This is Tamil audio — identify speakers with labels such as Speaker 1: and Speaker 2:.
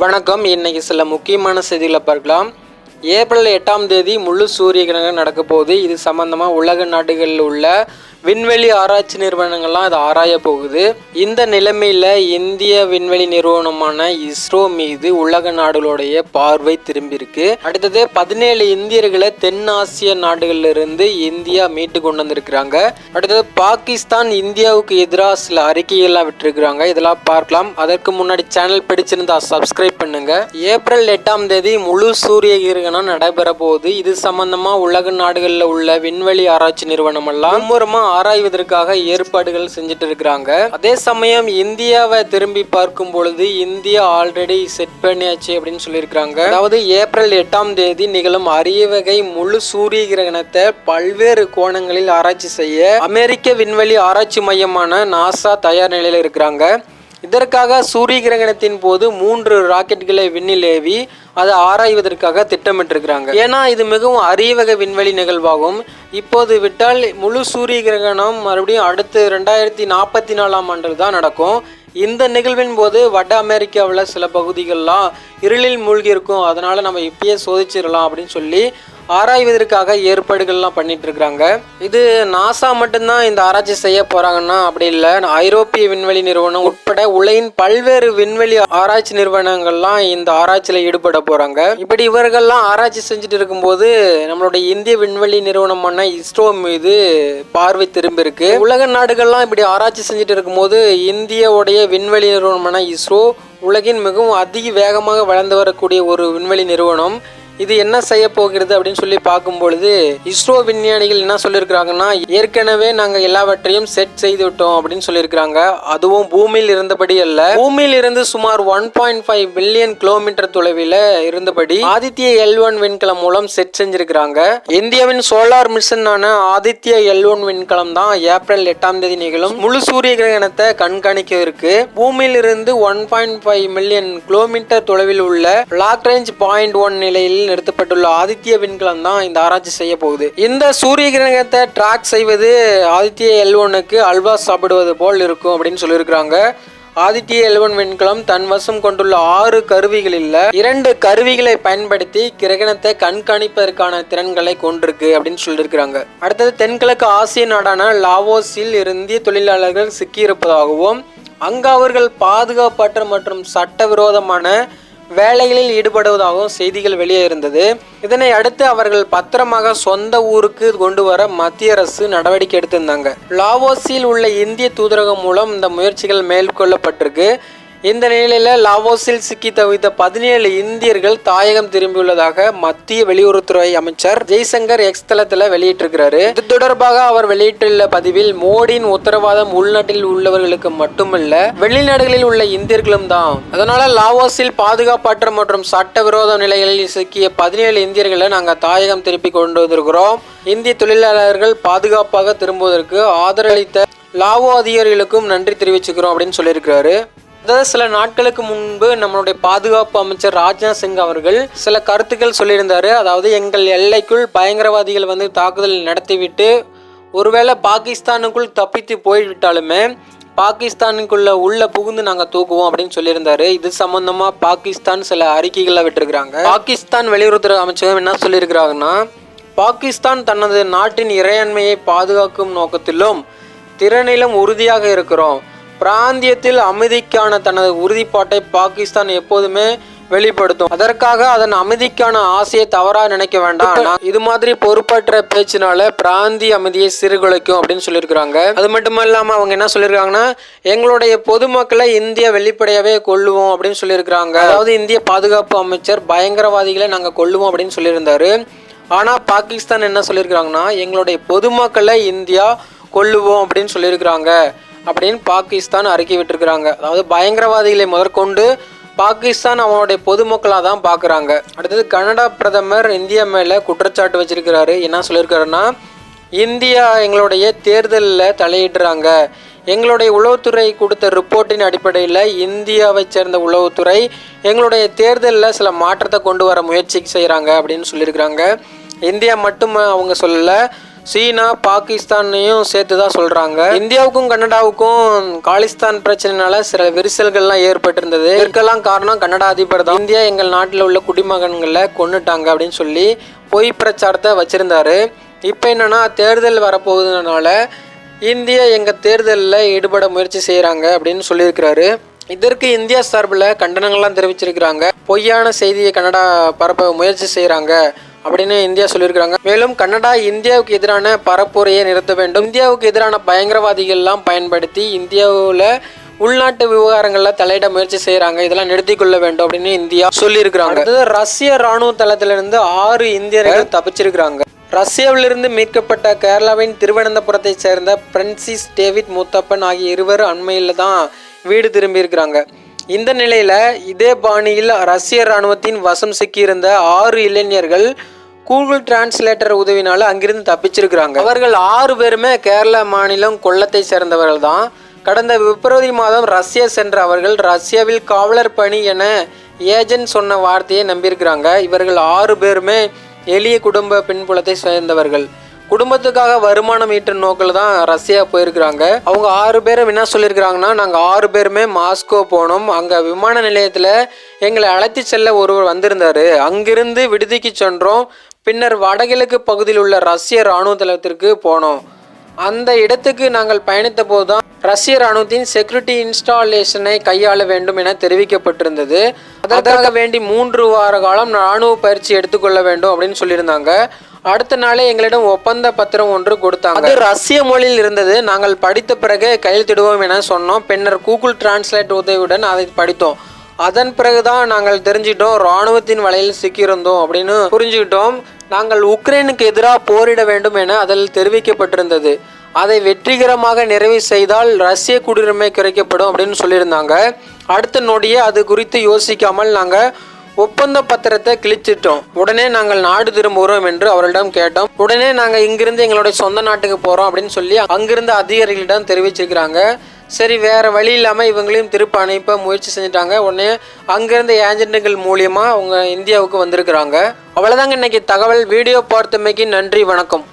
Speaker 1: வணக்கம். இன்னைக்கு சில முக்கியமான செய்திகளை பார்க்கலாம். ஏப்ரல் எட்டாம் தேதி முழு சூரிய கிரகணம் நடக்க போகுது. இது சம்பந்தமாக உலக நாடுகளில் உள்ள விண்வெளி ஆராய்ச்சி நிறுவனங்கள்லாம் அதை ஆராய போகுது. இந்த நிலைமையில் இந்திய விண்வெளி நிறுவனமான இஸ்ரோ மீது உலக நாடுகளுடைய பார்வை திரும்பியிருக்கு. அடுத்தது பதினேழு இந்தியர்களை தென் ஆசிய நாடுகள்ல இருந்து இந்தியா மீட்டு கொண்டு வந்திருக்கிறாங்க. அடுத்தது பாகிஸ்தான் இந்தியாவுக்கு எதிராக சில அறிக்கைகள்லாம் விட்டுருக்குறாங்க. இதெல்லாம் பார்க்கலாம். அதற்கு முன்னாடி சேனல் பிடிச்சிருந்தா சப்ஸ்கிரைப் பண்ணுங்க. ஏப்ரல் எட்டாம் தேதி முழு சூரிய கிரகணம் நடைபெற போகுது இது சம்பந்தமா உலக நாடுகளில் உள்ள விண்வெளி ஆராய்ச்சி நிறுவனம் எல்லாம் மும்முரமா ஆராய்வதற்காக ஏற்பாடுகள் செஞ்சுட்டு இருக்கிறாங்க அதே சமயம் இந்தியாவை திரும்பி பார்க்கும் பொழுது இந்தியா ஆல்ரெடி செட் பண்ணியாச்சு அப்படின்னு சொல்லியிருக்கிறாங்க. அதாவது ஏப்ரல் எட்டாம் தேதி நிகழும் அரிய வகை முழு சூரிய கிரகணத்தை பல்வேறு கோணங்களில் ஆராய்ச்சி செய்ய அமெரிக்க விண்வெளி ஆராய்ச்சி மையமான நாசா தயார் நிலையில் இருக்கிறாங்க. இதற்காக சூரிய கிரகணத்தின் போது மூன்று ராக்கெட்டுகளை விண்ணில் ஏவி அதை ஆராய்வதற்காக திட்டமிட்டிருக்கிறாங்க. ஏன்னா இது மிகவும் அரிய வகை விண்வெளி நிகழ்வாகும். இப்போது விட்டால் முழு சூரிய கிரகணம் மறுபடியும் அடுத்து ரெண்டாயிரத்தி நாற்பத்தி நாலாம் ஆண்டில் தான் நடக்கும். இந்த நிகழ்வின் போது வட அமெரிக்காவில் சில பகுதிகள்லாம் இருளில் மூழ்கி இருக்கும் அதனால் நம்ம இப்பயே சோதிச்சிடலாம் அப்படின்னு சொல்லி ஆராய்வதற்காக ஏற்பாடுகள்லாம் பண்ணிட்டு இருக்கிறாங்க இது நாசா மட்டும்தான் இந்த ஆராய்ச்சி செய்ய போறாங்கன்னா அப்படி இல்லை. ஐரோப்பிய விண்வெளி நிறுவனம் உட்பட உலகின் பல்வேறு விண்வெளி ஆராய்ச்சி நிறுவனங்கள்லாம் இந்த ஆராய்ச்சியில் ஈடுபட போறாங்க. இப்படி இவர்கள்லாம் ஆராய்ச்சி செஞ்சுட்டு இருக்கும்போது நம்மளுடைய இந்திய விண்வெளி நிறுவனமான இஸ்ரோ மீது பார்வை திரும்பி இருக்கு உலக நாடுகள்லாம் இப்படி ஆராய்ச்சி செஞ்சுட்டு இருக்கும்போது இந்தியாவுடைய விண்வெளி நிறுவனமான இஸ்ரோ உலகின் மிகவும் அதிக வேகமாக வளர்ந்து வரக்கூடிய ஒரு விண்வெளி நிறுவனம். இது என்ன செய்ய போகிறது அப்படின்னு சொல்லி பார்க்கும் பொழுது இஸ்ரோ விஞ்ஞானிகள் என்ன சொல்லியிருக்கிறாங்கன்னா ஏற்கனவே நாங்கள் எல்லாவற்றையும் செட் செய்து விட்டோம் அப்படின்னு சொல்லியிருக்கிறாங்க. அதுவும் பூமியில் இருந்தபடி அல்ல. பூமியில் இருந்து சுமார் one point five billion kilometre தொலைவில் இருந்தபடி ஆதித்ய எல் ஒன் விண்கலம் மூலம் செட் செஞ்சிருக்கிறாங்க. இந்தியாவின் சோலார் மிஷனான ஆதித்ய எல் ஒன் விண்கலம் தான் ஏப்ரல் எட்டாம் தேதி நிகழும். முழு சூரிய கிரகணத்தை கண்காணிக்க இருக்கு. பூமியில் இருந்து one point five million kilometre தொலைவில் உள்ள பிளாக் ரேஞ்ச் பாயிண்ட் ஒன் நிலையில் நிறுத்தப்பட்டுள்ள ஆதித்ய விண்கலம் தான் இந்த ஆராய்ச்சி செய்ய போகுது. இந்த சூரிய கிரகணத்தை ட்ராக் செய்வது ஆதித்ய எல்வனுக்கு அல்வா சாப்பிடுவது போல் இருக்கும் அப்படின்னு சொல்லியிருக்கிறாங்க. ஆதித்ய எல்வன் விண்கலம் தன் வசம் கொண்டுள்ள ஆறு கருவிகளில் இரண்டு கருவிகளை பயன்படுத்தி கிரகணத்தை கண்காணிப்பதற்கான திறன்களை கொண்டிருக்கு அப்படின்னு சொல்லியிருக்கிறாங்க. அடுத்தது தென்கிழக்கு ஆசிய நாடான லாவோஸில் இந்திய தொழிலாளர்கள் சிக்கியிருப்பதாகவும் அங்கு அவர்கள் பாதுகாப்பற்ற மற்றும் சட்டவிரோதமான வேலைகளில் ஈடுபடுவதாகவும் செய்திகள் வெளியே இருந்தது இதனை அடுத்து அவர்கள் பத்திரமாக சொந்த ஊருக்கு கொண்டு வர மத்திய அரசு நடவடிக்கை எடுத்திருந்தாங்க. லாவோஸில் உள்ள இந்திய தூதரகம் மூலம் இந்த முயற்சிகள் மேற்கொள்ளப்பட்டிருக்கு. இந்த நிலையில் லாவோஸில் சிக்கி தவித்த பதினேழு இந்தியர்கள் தாயகம் திரும்பியுள்ளதாக மத்திய வெளியுறவுத்துறை அமைச்சர் ஜெய்சங்கர் எக்ஸ் தளத்தில் வெளியிட்டிருக்கிறாரு. இது தொடர்பாக அவர் வெளியிட்டுள்ள பதிவில் மோடியின் உத்தரவாதம் உள்நாட்டில் உள்ளவர்களுக்கு மட்டுமல்ல வெளிநாடுகளில் உள்ள இந்தியர்களும் தான். அதனால லாவோஸில் பாதுகாப்பற்ற மற்றும் சட்டவிரோத நிலைகளில் சிக்கிய பதினேழு இந்தியர்களை நாங்கள் தாயகம் திருப்பி கொண்டு வந்திருக்கிறோம். இந்திய தொழிலாளர்கள் பாதுகாப்பாக திரும்புவதற்கு ஆதரவளித்த லாவோ அதிகாரிகளுக்கும் நன்றி தெரிவிச்சுக்கிறோம் அப்படின்னு சொல்லியிருக்கிறாரு. அதாவது சில நாட்களுக்கு முன்பு நம்மளுடைய பாதுகாப்பு அமைச்சர் ராஜ்நாத் சிங் அவர்கள் சில கருத்துக்கள் சொல்லியிருந்தாரு. அதாவது எங்கள் எல்லைக்குள் பயங்கரவாதிகள் வந்து தாக்குதல் நடத்திவிட்டு ஒருவேளை பாகிஸ்தானுக்குள் தப்பித்து போய்விட்டாலுமே பாகிஸ்தானுக்குள்ள உள்ள புகுந்து நாங்க தூக்குவோம் அப்படின்னு சொல்லியிருந்தாரு. இது சம்பந்தமா பாகிஸ்தான் சில அறிக்கைகளை விட்டுருக்காங்க பாகிஸ்தான் வெளியுறவுத்துறை அமைச்சகம் என்ன சொல்லியிருக்கிறாங்கன்னா பாகிஸ்தான் தனது நாட்டின் இறையாண்மையை பாதுகாக்கும் நோக்கத்திலும் திறனிலும் உறுதியாக இருக்கிறோம். பிராந்தியத்தில் அமைதிக்கான தனது உறுதிப்பாட்டை பாகிஸ்தான் எப்போதுமே வெளிப்படுத்தும். அதற்காக அதன் அமைதிக்கான ஆசையை தவறா நினைக்க வேண்டாம். இது மாதிரி பொறுப்பற்ற பேச்சினால பிராந்திய அமைதியை சீர்குலைக்கும் அப்படின்னு சொல்லியிருக்கிறாங்க. அது மட்டும் இல்லாம அவங்க என்ன சொல்லியிருக்காங்கன்னா எங்களுடைய பொதுமக்களை இந்தியா வெளிப்படையாவே கொள்ளுவோம் அப்படின்னு சொல்லியிருக்கிறாங்க. அதாவது இந்திய பாதுகாப்பு அமைச்சர் பயங்கரவாதிகளை நாங்க கொள்ளுவோம் அப்படின்னு சொல்லியிருந்தாரு. ஆனா பாகிஸ்தான் என்ன சொல்லியிருக்கிறாங்கன்னா எங்களுடைய பொதுமக்களை இந்தியா கொள்ளுவோம் அப்படின்னு சொல்லியிருக்கிறாங்க. அப்படின்னு பாகிஸ்தான் அறுக்கி விட்டிருக்கிறாங்க. அதாவது பயங்கரவாதிகளை முதற்கொண்டு பாகிஸ்தான் அவனுடைய பொதுமக்களாக தான் பார்க்குறாங்க. அடுத்தது கனடா பிரதமர் இந்தியா மேலே குற்றச்சாட்டு வச்சிருக்கிறாரு. என்ன சொல்லியிருக்காருன்னா இந்தியா எங்களுடைய தேர்தலில் தலையிடுறாங்க. எங்களுடைய உளவுத்துறை கொடுத்த ரிப்போர்ட்டின் அடிப்படையில் இந்தியாவை சேர்ந்த உளவுத்துறை எங்களுடைய தேர்தலில் சில மாற்றத்தை கொண்டு வர முயற்சி செய்கிறாங்க அப்படின்னு சொல்லியிருக்கிறாங்க. இந்தியா மட்டும் அவங்க சொல்லலை சீனா பாகிஸ்தானையும் சேர்த்து தான் சொல்றாங்க. இந்தியாவுக்கும் கனடாவுக்கும் காலிஸ்தான் பிரச்சனைனால சில விரிசல்கள்லாம் ஏற்பட்டிருந்தது. இதற்கெல்லாம் காரணம் கனடா அதிபர் தான். இந்தியா எங்கள் நாட்டில் உள்ள குடிமகன்களை கொண்டுட்டாங்க அப்படின்னு சொல்லி பொய் பிரச்சாரத்தை வச்சிருந்தாரு. இப்போ என்னன்னா தேர்தல் வரப்போகுதுனால இந்தியா எங்கள் தேர்தலில் ஈடுபட முயற்சி செய்கிறாங்க அப்படின்னு சொல்லியிருக்கிறாரு. இதற்கு இந்தியா சார்பில் கண்டனங்கள்லாம் தெரிவிச்சிருக்கிறாங்க. பொய்யான செய்தியை கனடா பரப்ப முயற்சி செய்கிறாங்க அப்படின்னு இந்தியா சொல்லியிருக்கிறாங்க. மேலும் கனடா இந்தியாவுக்கு எதிரான பரப்புரையை நிறுத்த வேண்டும். இந்தியாவுக்கு எதிரான பயங்கரவாதிகள்லாம் பயன்படுத்தி இந்தியாவில் உள்நாட்டு விவகாரங்களில் தலையிட முயற்சி செய்கிறாங்க இதெல்லாம் நிறுத்தி கொள்ள வேண்டும் அப்படின்னு இந்தியா சொல்லியிருக்கிறாங்க. அடுத்தது ரஷ்ய ராணுவ தளத்திலிருந்து ஆறு இந்தியர்கள் தப்பிச்சிருக்கிறாங்க. ரஷ்யாவிலிருந்து மீட்கப்பட்ட கேரளாவின் திருவனந்தபுரத்தைச் சேர்ந்த பிரின்சிஸ் டேவிட் மூத்தப்பன் ஆகிய இருவர் அண்மையில் தான் வீடு திரும்பியிருக்கிறாங்க. இந்த நிலையில் இதே பாணியில் ரஷ்ய இராணுவத்தின் வசம் சிக்கியிருந்த ஆறு இளைஞர்கள் கூகுள் டிரான்ஸ்லேட்டர் உதவினால அங்கிருந்து தப்பிச்சிருக்கிறாங்க. அவர்கள் ஆறு பேருமே கேரள மாநிலம் கொல்லத்தை சேர்ந்தவர்கள் தான் கடந்த பிப்ரவரி மாதம் ரஷ்யா சென்ற அவர்கள் ரஷ்யாவில் காவலர் பணி என ஏஜென்ட் சொன்ன வார்த்தையை நம்பியிருக்கிறாங்க. இவர்கள் ஆறு பேருமே எளிய குடும்ப பின்புலத்தை சேர்ந்தவர்கள். குடும்பத்துக்காக வருமானம் ஈட்டும் நோக்கில் தான் ரஷ்யா போயிருக்கிறாங்க. அவங்க ஆறு பேரும் என்ன சொல்லியிருக்கிறாங்கன்னா நாங்கள் ஆறு பேருமே மாஸ்கோ போனோம். அங்கே விமான நிலையத்தில் எங்களை அழைத்து செல்ல ஒருவர் வந்திருந்தார். அங்கிருந்து விடுதிக்கு சென்றோம். பின்னர் வடகிழக்கு பகுதியில் உள்ள ரஷ்ய இராணுவ தளத்திற்கு போனோம். அந்த இடத்துக்கு நாங்கள் பயணித்த போது தான் ரஷ்ய ராணுவத்தின் செக்யூரிட்டி இன்ஸ்டாலேஷனை கையாள வேண்டும் என தெரிவிக்கப்பட்டிருந்தது. அதற்காக வேண்டி மூன்று வார காலம் ராணுவ பயிற்சி எடுத்துக்கொள்ள வேண்டும் அப்படின்னு சொல்லியிருந்தாங்க. அடுத்த நாளே எங்களிடம் ஒப்பந்த பத்திரம் ஒன்று கொடுத்தாங்க. அது ரஷ்ய மொழியில் இருந்தது. நாங்கள் படித்த பிறகு கையெழுத்திடுவோம் என சொன்னோம். பின்னர் கூகுள் டிரான்ஸ்லேட் உதவியுடன் அதை படித்தோம். அதன் பிறகுதான் நாங்கள் தெரிஞ்சிட்டோம் ராணுவத்தின் வலையில் சிக்கியிருந்தோம் அப்படின்னு புரிஞ்சுக்கிட்டோம். நாங்கள் உக்ரைனுக்கு எதிராக போரிட வேண்டும் என அதில் தெரிவிக்கப்பட்டிருந்தது. அதை வெற்றிகரமாக நிறைவு செய்தால் ரஷ்ய குடியுரிமை குறைக்கப்படும் அப்படின்னு சொல்லியிருந்தாங்க. அடுத்த நொடியே அது குறித்து யோசிக்காமல் நாங்கள் ஒப்பந்த பத்திரத்தை கிழிச்சிட்டோம். உடனே நாங்கள் நாடு திரும்புகிறோம் என்று அவர்களிடம் கேட்டோம். உடனே நாங்கள் இங்கிருந்து எங்களுடைய சொந்த நாட்டுக்கு போகிறோம் அப்படின்னு சொல்லி அங்கிருந்த அதிகாரிகளிடம் தெரிவிச்சிருக்கிறாங்க. சரி வேற வழி இல்லாமல் இவங்களையும் திருப்ப அனுப்ப முயற்சி செஞ்சுட்டாங்க. உடனே அங்கிருந்த ஏஜென்ட்டுகள் மூலியமாக அவங்க இந்தியாவுக்கு வந்திருக்கிறாங்க. அவ்வளோதாங்க இன்னைக்கு தகவல். வீடியோ பார்த்தமைக்கு நன்றி வணக்கம்.